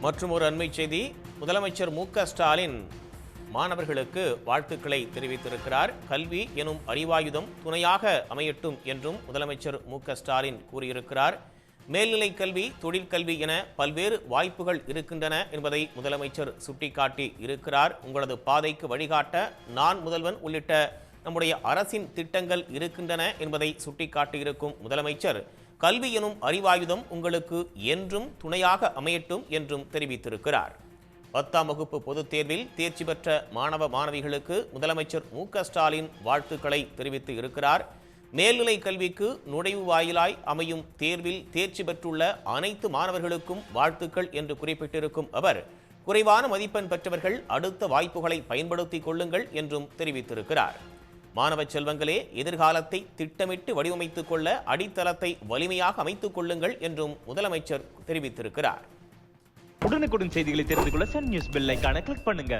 மற்றும் ஒரு அண்மை செய்தி. முதலமைச்சர் மு ஸ்டாலின் மாணவர்களுக்கு வாழ்த்துக்களை தெரிவித்திருக்கிறார். கல்வி எனும் அறிவாயுதம் துணையாக அமையட்டும் என்றும் முதலமைச்சர் மு ஸ்டாலின் கூறியிருக்கிறார். மேல்நிலை கல்வி தொழிற்கல்வி என பல்வேறு வாய்ப்புகள் இருக்கின்றன என்பதை முதலமைச்சர் சுட்டிக்காட்டி இருக்கிறார். உங்களது பாதைக்கு வழிகாட்ட நான் முதல்வன் உள்ளிட்ட நம்முடைய அரசின் திட்டங்கள் இருக்கின்றன என்பதை சுட்டிக்காட்டியிருக்கும் முதலமைச்சர். கல்வி எனும் அறிவாயுதம் உங்களுக்கு என்றும் துணையாக அமையட்டும் என்றும் தெரிவித்திருக்கிறார். பத்தாம் வகுப்பு பொதுத் தேர்வில் தேர்ச்சி பெற்ற மாணவ மாணவிகளுக்கு முதலமைச்சர் மு ஸ்டாலின் வாழ்த்துக்களை தெரிவித்து இருக்கிறார். மேல்நிலை கல்விக்கு நுழைவு வாயிலாய் அமையும் தேர்வில் தேர்ச்சி பெற்றுள்ள அனைத்து மாணவர்களுக்கும் வாழ்த்துக்கள் என்று குறிப்பிட்டிருக்கும் அவர் குறைவான மதிப்பெண் பெற்றவர்கள் அடுத்த வாய்ப்புகளை பயன்படுத்திக் கொள்ளுங்கள் என்றும் தெரிவித்திருக்கிறார். மாணவ செல்வங்களே எதிர்காலத்தை திட்டமிட்டு வடிவமைத்துக் கொள்ள அடித்தளத்தை வலிமையாக அமைத்துக் கொள்ளுங்கள் என்றும் முதலமைச்சர் தெரிவித்திருக்கிறார். உடனுக்குடன் செய்திகளை தெரிந்து கொள்ள சன் நியூஸ் பெல் கிளிக் பண்ணுங்க.